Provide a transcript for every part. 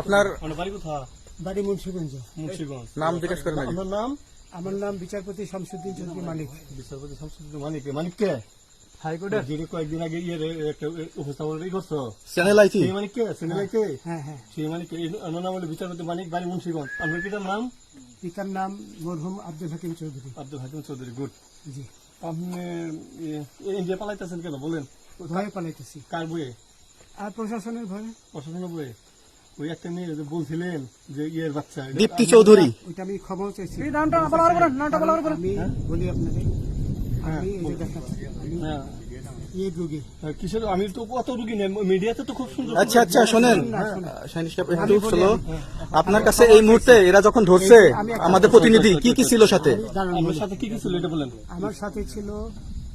আপনার বাড়ি মুন্সিগঞ্জ মুন্সিগঞ্জ নাম জিজ্ঞেস করেন। আপনার নাম আমার নাম বিচারপতি শামসুদ্দিন চৌধুরী মালিক বিচারপতি শামসুদ্দিন মানিক মানিক কে হাইকোর্টের কয়েকদিন আগে ইয়ে একটা উপস্থাপন করছ চ্যানেল আইটি সেই মানিক কে হ্যাঁ হ্যাঁ সেই মানিক কে নাম হলো বিচারপতি মানিক বাড়ি মুন্সিগঞ্জ আপনার পিতার নাম পিতার নাম মরহুম আব্দুল হাকিম চৌধুরী আব্দুল হাকিম চৌধুরী গুড জি আপনি ইয়ে, ইন্ডিয়া পালাইতেছেন কেন বলেন ভয়ে পালাইতেছি কার বইয়ে আর প্রশাসনের ভয়ে প্রশাসনের ওই একটা মেয়ে বলছিলেন যে ইয়ের বাচ্চা দীপ্তি চৌধুরী। ওইটা আমি ক্ষমাও চাইছি। নামটা হবে নামটা বলা হবে আমি বলি আপনাকে আমি এই হ্যাঁ। এই রুগী। হ্যাঁ, কিসের? আমি তো অত রুগী নেই মিডিয়াতে তো খুব সুন্দর আচ্ছা আচ্ছা শোনেন। আপনার কাছে এই মুহূর্তে এরা যখন ধরছে আমাদের প্রতিনিধি কি কি ছিল সাথে? বলি। সাথে কি কি ছিল এটা বলেন। আমার সাথে ছিল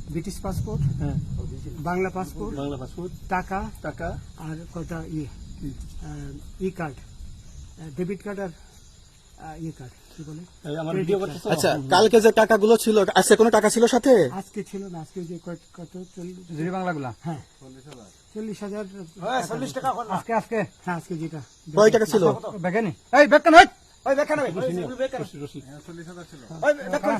ব্রিটিশ পাসপোর্ট হ্যাঁ। বাংলা পাসপোর্ট বাংলা পাসপোর্ট টাকা টাকা আর কটা ইয়ে ই কার্ড ডেবিট কার্ড আর ই কার্ড কি বলে? আচ্ছা কালকে যে টাকাগুলো ছিল আজকে কোনো টাকা ছিল সাথে? আজকে ছিল না আজকে যে কত চল্লিশ বাংলাগুলা হ্যাঁ। চল্লিশ হাজার চল্লিশ টাকা আজকে আজকে। হ্যাঁ আজকে যেটা। কয় টাকা ছিল? বেগানি এই বেগান ওই বেগান রশি, রশি। এই বেগান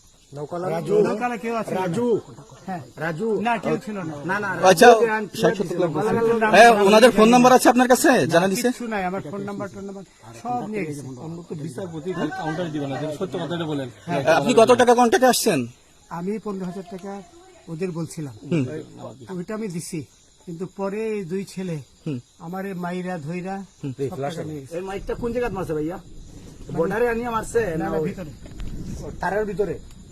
রাজু। নৌকালা কেউ আছে? রাজু। হ্যাঁ। আচ্ছা। হ্যাঁ ওনাদের ফোন নাম্বার আছে আপনার কাছে? জানা দিছে? নাই আমার ফোন নাম্বার সব নিয়ে গেছে। বিচারপতি খালি দিবেন সত্য কথাটা বলেন। আপনি কত টাকা কন্ট্যাক্টে আসছেন? আমি পনেরো হাজার টাকা ওদের বলছিলাম। ওইটা আমি দিছি। কিন্তু পরে দুই ছেলে আমার এই মাইরা ধইরা। এই মাইকটা কোন জায়গায় মারছে ভাইয়া? বর্ডারে আনিয়ে মারছে না, ভিতরে। তারের ভিতরে?